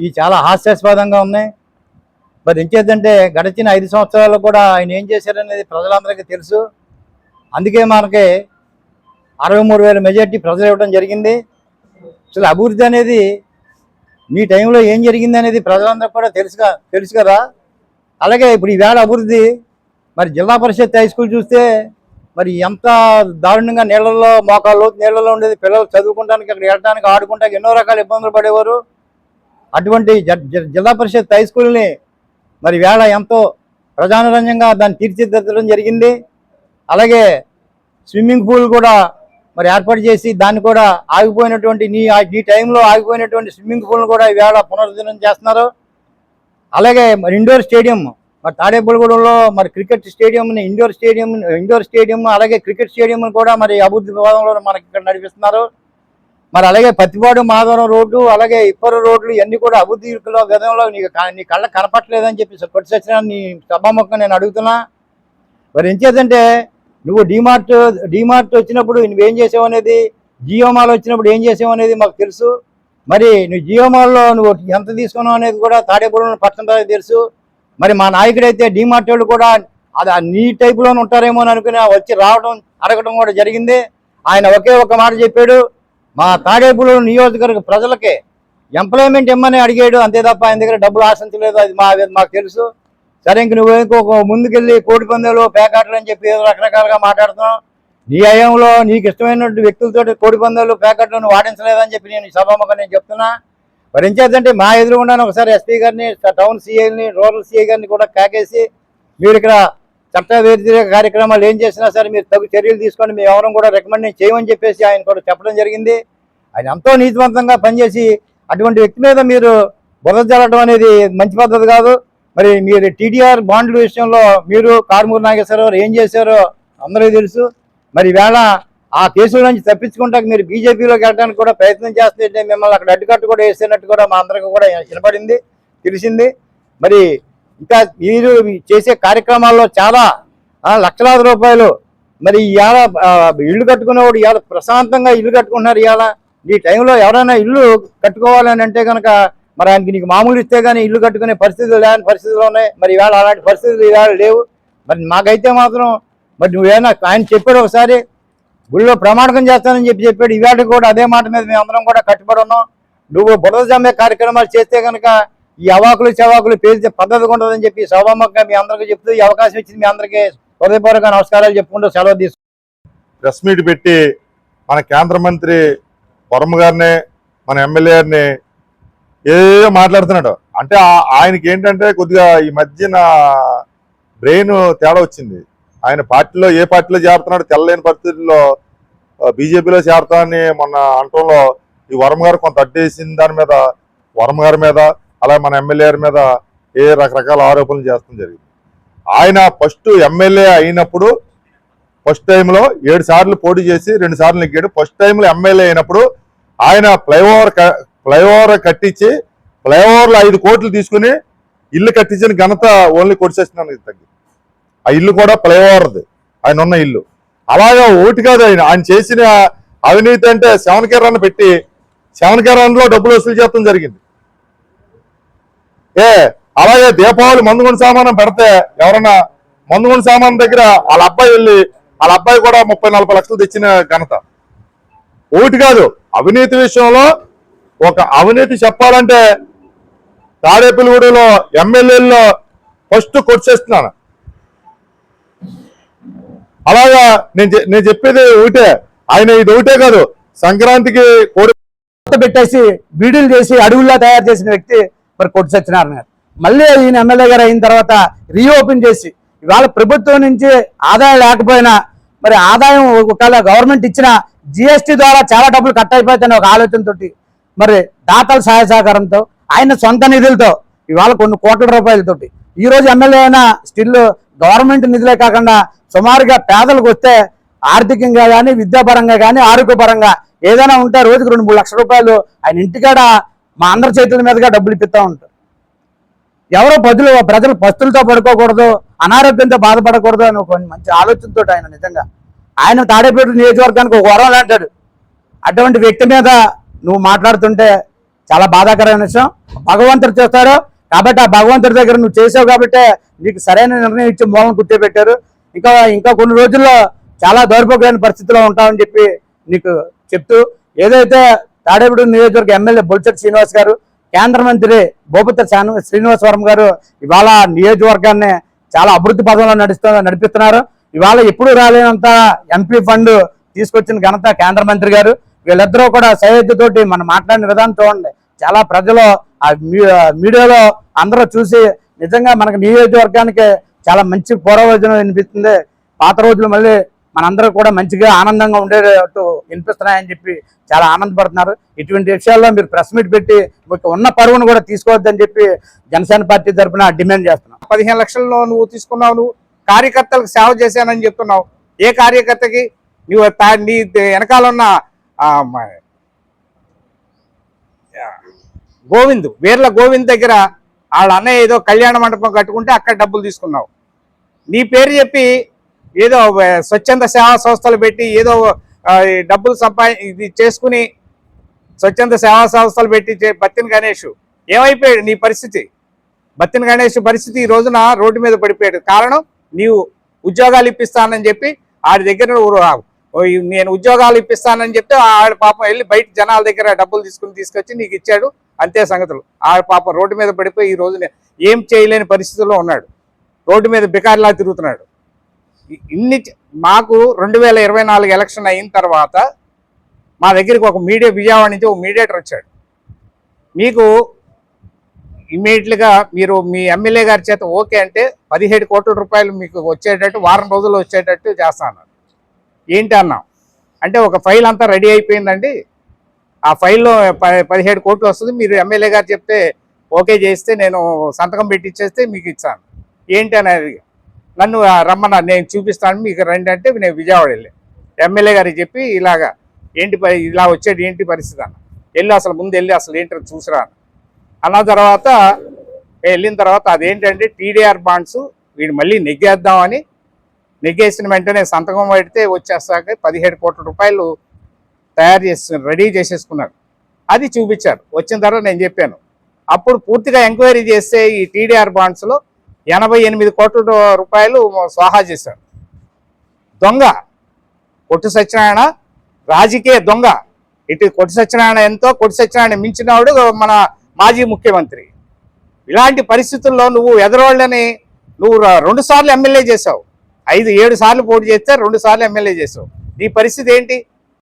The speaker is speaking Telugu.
ఇవి చాలా హాస్యాస్పదంగా ఉన్నాయి. మరి ఎంచేదంటే గడిచిన ఐదు సంవత్సరాల్లో కూడా ఆయన ఏం చేశారనేది ప్రజలందరికీ తెలుసు. అందుకే మనకి అరవై మూడు వేల మెజార్టీ ప్రజలు ఇవ్వడం జరిగింది. అసలు అభివృద్ధి అనేది మీ టైంలో ఏం జరిగింది అనేది ప్రజలందరికీ కూడా తెలుసుగా తెలుసు కదా. అలాగే ఇప్పుడు ఈవేళ అభివృద్ధి మరి జిల్లా పరిషత్ హై స్కూల్ చూస్తే మరి ఎంత దారుణంగా నీళ్ళల్లో మోకాళ్ళు నీళ్ళలో ఉండేది పిల్లలు చదువుకోవడానికి అక్కడ వెళ్ళడానికి ఆడుకుంటానికి ఎన్నో రకాల ఇబ్బందులు పడేవారు. అటువంటి జిల్లా పరిషత్ హై స్కూల్ని మరి వేళ ఎంతో ప్రజానరంజంగా దాన్ని తీర్చిదిద్దడం జరిగింది. అలాగే స్విమ్మింగ్ పూల్ కూడా మరి ఏర్పాటు చేసి దాన్ని కూడా ఆగిపోయినటువంటి నీ ఈ టైంలో ఆగిపోయినటువంటి స్విమ్మింగ్ పూల్ను కూడా ఈవేళ పునరుద్ధరణ చేస్తున్నారు. అలాగే మరి ఇండోర్ స్టేడియం మరి తాడేపల్లిగూడెంలో మరి cricket stadium indoor stadium indoor stadium అలాగే క్రికెట్ స్టేడియం కూడా మరి అభివృద్ధి భాగంలో మనకి ఇక్కడ నడిపిస్తున్నారు. మరి అలాగే పత్తిపాడు మాధవరం రోడ్డు అలాగే ఇప్పరు రోడ్లు ఇవన్నీ కూడా అభివృద్ధిలో విధంలో నీకు నీ కళ్ళ కనపట్లేదని చెప్పి కొట్టి సచిన నీ సభాముఖం నేను అడుగుతున్నా. మరి ఏం చేద్దంటే నువ్వు డిమార్ట్ డిమార్ట్ వచ్చినప్పుడు నువ్వేం చేసావు అనేది జియో మాల్ వచ్చినప్పుడు ఏం చేసావు అనేది మాకు తెలుసు. మరి నువ్వు జియో మాల్లో నువ్వు ఎంత తీసుకున్నావు అనేది కూడా తాడేపురం పట్టణం తెలుసు. మరి మా నాయకుడైతే డిమార్ట్ వాళ్ళు కూడా అది నీ టైప్లోనే ఉంటారేమో అని అనుకుని వచ్చి రావడం అడగడం కూడా జరిగింది. ఆయన ఒకే ఒక మాట చెప్పాడు. మా తాడేపులు నియోజకవర్గ ప్రజలకి ఎంప్లాయ్మెంట్ ఇమ్మని అడిగాడు. అంతే తప్ప ఆయన దగ్గర డబ్బులు ఆశించలేదు. అది మా మాకు తెలుసు. సరే ఇంక నువ్వు ఇంకొక ముందుకెళ్ళి కోడి పందాలు పేకాటలు అని చెప్పి రకరకాలుగా మాట్లాడుతున్నావు. నీ అయంలో నీకు ఇష్టమైనటువంటి వ్యక్తులతో కోడి పందాలు పేకాటలు నువ్వు వాడించలేదని చెప్పి నేను సభాముఖం నేను చెప్తున్నా. మరి ఏం మా మా ఎదురుగుండానే ఒకసారి ఎస్పీ గారిని టౌన్ సిఐని రూరల్ సిఐ గారిని కూడా కాకేసి మీరు ఇక్కడ చట్ట వ్యతిరేక కార్యక్రమాలు ఏం చేసినా సరే మీరు తగు చర్యలు తీసుకొని మేము ఎవరం కూడా రికమెండ్ చేయమని చెప్పేసి ఆయన కూడా చెప్పడం జరిగింది. ఆయన ఎంతో నీతివంతంగా పనిచేసి అటువంటి వ్యక్తి మీద మీరు బురద అనేది మంచి పద్ధతి కాదు. మరి మీరు టీడీఆర్ బాండ్ల విషయంలో మీరు కారుమూరు నాగేశ్వరరావు ఏం చేశారో అందరికీ తెలుసు. మరి వేళ ఆ కేసుల నుంచి తప్పించుకుంటాక మీరు బీజేపీలోకి వెళ్ళడానికి కూడా ప్రయత్నం చేస్తుంటే మిమ్మల్ని అక్కడ అడ్డుకట్టు కూడా వేసినట్టు కూడా మా అందరికీ కూడా వినపడింది తెలిసింది. మరి ఇంకా మీరు చేసే కార్యక్రమాల్లో చాలా లక్షలాది రూపాయలు. మరి ఇవాళ ఇల్లు కట్టుకునేవాడు ఇవాళ ప్రశాంతంగా ఇల్లు కట్టుకుంటున్నారు ఇవాళ. ఈ టైంలో ఎవరైనా ఇల్లు కట్టుకోవాలని అంటే కనుక మరి ఆయనకి నీకు మామూలు ఇస్తే కానీ ఇల్లు కట్టుకునే పరిస్థితులు లేని పరిస్థితులు ఉన్నాయి. మరి ఇవాళ అలాంటి పరిస్థితులు ఇవాళ లేవు. మరి మాకైతే మాత్రం మరి నువ్వేనా ఆయన చెప్పాడు ఒకసారి గుళ్ళో ప్రమాణకం చేస్తానని చెప్పి చెప్పాడు. ఇవాళ కూడా అదే మాట మీద మేము అందరం కూడా కట్టుబడి ఉన్నాం. నువ్వు బురద జమ్మే కార్యక్రమాలు చేస్తే కనుక ఈ అవాకులు చవాకులు పేల్చే పద్ధతి ఉంటుందని చెప్పి సభాముఖంగా మీ అందరికీ చెప్తూ ఈ అవకాశం ఇచ్చింది మీ అందరికీ హృదయపూర్వక నమస్కారాలు చెప్పుకుంటూ సెలవు తీసుకుంటాం ప్రెస్ మీట్ పెట్టి మన కేంద్ర మంత్రి వరమ గారిని మన ఎమ్మెల్యే గారిని ఏదో మాట్లాడుతున్నాడు. అంటే ఆయనకి ఏంటంటే కొద్దిగా ఈ మధ్యన బ్రెయిన్ తేడా వచ్చింది. ఆయన పార్టీలో ఏ పార్టీలో చేరుతున్నాడు తెల్లలేని పరిస్థితుల్లో బీజేపీలో చేరతామని మొన్న అంటంలో ఈ వరమ గారు కొంత అడ్డేసిన దాని మీద వరమ గారి మీద. అలా మన ఎమ్మెల్యే మీద ఏ రకరకాల ఆరోపణలు చేస్తాం జరిగింది. ఆయన ఫస్ట్ ఎమ్మెల్యే అయినప్పుడు ఫస్ట్ టైంలో ఏడు సార్లు పోటీ చేసి రెండు సార్లు నెగ్గాడు. ఫస్ట్ టైంలో ఎమ్మెల్యే అయినప్పుడు ఆయన ఫ్లైఓవర్ ఫ్లైఓవర్ కట్టించి ఫ్లైఓవర్లో ఐదు కోట్లు తీసుకుని ఇల్లు కట్టించిన ఘనత ఓన్లీ కొడిసేస్తున్నాను తగ్గి ఆ ఇల్లు కూడా ఫ్లైఓవర్ది. ఆయన ఉన్న ఇల్లు. అలాగా ఓటు కాదు ఆయన. ఆయన చేసిన అవినీతి అంటే సెవెన్ కేరాన్ని పెట్టి సెవెన్ కేరాన్లో డబ్బులు వసూలు చేయడం జరిగింది. ఏ అలాగే దీపావళి మందుగుండు సామానం పెడితే ఎవరన్నా మందుగుండు సామాన్ దగ్గర వాళ్ళ అబ్బాయి వెళ్ళి వాళ్ళ అబ్బాయి కూడా ముప్పై నలభై లక్షలు తెచ్చిన ఘనత. ఒకటి కాదు అవినీతి విషయంలో ఒక అవినీతి చెప్పాలంటే తాడేపల్లిగూడలో ఎమ్మెల్యేల్లో ఫస్ట్ కొట్టేస్తున్నాను అలాగా నేను నేను చెప్పేది ఒకటే ఆయన ఇది ఒకటే కాదు సంక్రాంతికి కోడి పెట్టేసి బీడీలు చేసి అడవుల్లా తయారు చేసిన వ్యక్తి మరి కొట్టి సత్యనారాయణ గారు. మళ్ళీ ఈయన ఎమ్మెల్యే గారు అయిన తర్వాత రీఓపెన్ చేసి ఇవాళ ప్రభుత్వం నుంచి ఆదాయం లేకపోయినా మరి ఆదాయం ఒకవేళ గవర్నమెంట్ ఇచ్చిన జిఎస్టీ ద్వారా చాలా డబ్బులు కట్ అయిపోతాయని ఒక ఆలోచనతో మరి దాతల సహాయ సహకారంతో ఆయన సొంత నిధులతో ఇవాళ కొన్ని కోట్ల రూపాయలతోటి ఈ రోజు ఎమ్మెల్యే అయినా స్టిల్ గవర్నమెంట్ నిధులే కాకుండా సుమారుగా పేదలకు వస్తే ఆర్థికంగా కానీ విద్యాపరంగా కానీ ఆరోగ్యపరంగా ఏదైనా ఉంటే రోజుకి రెండు మూడు లక్షల రూపాయలు ఆయన ఇంటికాడ మా అందరి చేతుల మీదుగా డబ్బులు ఇప్పిస్తూ ఉంటారు. ఎవరో పదులు ప్రజలు పస్తులతో పడుకోకూడదు అనారోగ్యంతో బాధపడకూడదు అని ఒక మంచి ఆలోచనతో ఆయన నిజంగా. ఆయన తాడేపేట నియోజకవర్గానికి ఒక వరం లాంటాడు. అటువంటి వ్యక్తి మీద నువ్వు మాట్లాడుతుంటే చాలా బాధాకరమైన విషయం. భగవంతుడు చేస్తారు కాబట్టి ఆ భగవంతుడి దగ్గర నువ్వు చేసావు కాబట్టి నీకు సరైన నిర్ణయం ఇచ్చి మూలం కూర్చోబెట్టారు ఇంకా ఇంకా కొన్ని రోజుల్లో చాలా దౌర్భాగ్యమైన పరిస్థితిలో ఉంటామని చెప్పి నీకు చెప్తూ ఏదైతే తాడేపూడి నియోజకవర్గ ఎమ్మెల్యే బొల్సెట్ శ్రీనివాస్ గారు కేంద్ర మంత్రి భూపతి శ్రీను- శ్రీనివాసవరం గారు ఇవాళ నియోజకవర్గాన్ని చాలా అభివృద్ధి పదంలో నడుస్తూ నడిపిస్తున్నారు. ఇవాళ ఎప్పుడు రాలేనంత ఎంపీ ఫండ్ తీసుకొచ్చిన ఘనత కేంద్ర మంత్రి గారు. వీళ్ళిద్దరూ కూడా సయోధ్యతోటి మనం మాట్లాడిన విధానం చూడండి. చాలా ప్రజలు ఆ మీడియాలో అందరూ చూసి నిజంగా మనకు నియోజకవర్గానికి చాలా మంచి పూర్వయోజనం వినిపిస్తుంది. పాత రోజులు మళ్ళీ మనందరూ కూడా మంచిగా ఆనందంగా ఉండేటట్టు వినిపిస్తున్నాయని చెప్పి చాలా ఆనందపడుతున్నారు. ఇటువంటి విషయాల్లో మీరు ప్రెస్ మీట్ పెట్టి ఉన్న పరువును కూడా తీసుకోవద్దని చెప్పి జనసేన పార్టీ తరఫున డిమాండ్ చేస్తున్నాం. పదిహేను లక్షల్లో నువ్వు తీసుకున్నావు నువ్వు కార్యకర్తలకు సేవ చేశానని చెప్తున్నావు. ఏ కార్యకర్తకి? నువ్వు నీ వెనకాల ఉన్న గోవింద్ వీర్ల గోవింద్ దగ్గర వాళ్ళ అన్నయ్య ఏదో కళ్యాణ మండపం కట్టుకుంటే అక్కడ డబ్బులు తీసుకున్నావు. నీ పేరు చెప్పి ఏదో స్వచ్ఛంద సేవా సంస్థలు పెట్టి ఏదో డబ్బులు సంపాది ఇది చేసుకుని స్వచ్ఛంద సేవా సంస్థలు పెట్టి చే- బత్తిన గణేష్ ఏమైపోయాడు నీ పరిస్థితి? బత్తిన గణేష్ పరిస్థితి ఈ రోజున రోడ్డు మీద పడిపోయాడు. కారణం నీవు ఉద్యోగాలు ఇప్పిస్తానని చెప్పి ఆడి దగ్గర నేను ఉద్యోగాలు ఇప్పిస్తానని చెప్తే ఆడ పాపం వెళ్ళి బయట జనాల దగ్గర డబ్బులు తీసుకుని తీసుకొచ్చి నీకు ఇచ్చాడు. అంతే సంగతులు. ఆడ పాపం రోడ్డు మీద పడిపోయి ఈ రోజున ఏం చేయలేని పరిస్థితుల్లో ఉన్నాడు. రోడ్డు మీద బికారిలా తిరుగుతున్నాడు. ఇన్ని మాకు రెండు వేల ఇరవై నాలుగు ఎలక్షన్ అయిన తర్వాత మా దగ్గరికి ఒక మీడియా విజయవాడ నుంచి ఒక మీడియేటర్ వచ్చాడు. మీకు ఇమ్మీడియట్గా మీరు మీ ఎమ్మెల్యే గారి చేత ఓకే అంటే పదిహేడు కోట్ల రూపాయలు మీకు వచ్చేటట్టు వారం రోజులు వచ్చేటట్టు చేస్తాను ఏంటి అన్నాం? అంటే ఒక ఫైల్ అంతా రెడీ అయిపోయిందండి. ఆ ఫైల్లో ప- పదిహేడు కోట్లు వస్తుంది. మీరు ఎమ్మెల్యే గారు చెప్తే ఓకే చేస్తే నేను సంతకం పెట్టిచ్చేస్తే మీకు ఇచ్చాను. ఏంటి అనేది నన్ను రమ్మన్న రమ్మన్నా నేను చూపిస్తాను మీకు రండి అంటే నేను విజయవాడ వెళ్ళి. ఎమ్మెల్యే గారికి చెప్పి ఇలాగా ఏంటి పరి- ఇలా వచ్చేది ఏంటి పరిస్థితి అన్న. వెళ్ళి అసలు ముందు వెళ్ళి అసలు ఏంటో చూసిరా అన్న. అన్న తర్వాత వెళ్ళిన తర్వాత అదేంటంటే టీడీఆర్ బాండ్స్ వీడు మళ్ళీ నెగ్గేద్దామని నెగ్గేసిన వెంటనే సంతకం పెడితే వచ్చేస్తాక పదిహేడు కోట్ల రూపాయలు తయారు చేసి రెడీ చేసేసుకున్నారు. అది చూపించారు. వచ్చిన తర్వాత నేను చెప్పాను. అప్పుడు పూర్తిగా ఎంక్వైరీ చేస్తే ఈ టీడీఆర్ బాండ్స్లో ఎనభై ఎనిమిది కోట్ల రూపాయలు స్వాహా చేశాడు. దొంగ కొట్టు సత్యనారాయణ రాజకీయ దొంగ. ఇటు కొట్టు సత్యనారాయణ ఎంతో కొట్టు సత్యనారాయణ మించినవాడు మన మాజీ ముఖ్యమంత్రి. ఇలాంటి పరిస్థితుల్లో నువ్వు ఎదరోళ్ళని నువ్వు రెండు సార్లు ఎమ్మెల్యే చేసావు ఐదు ఏడు సార్లు పోటీ చేస్తే రెండు సార్లు ఎమ్మెల్యే చేసావు నీ పరిస్థితి ఏంటి?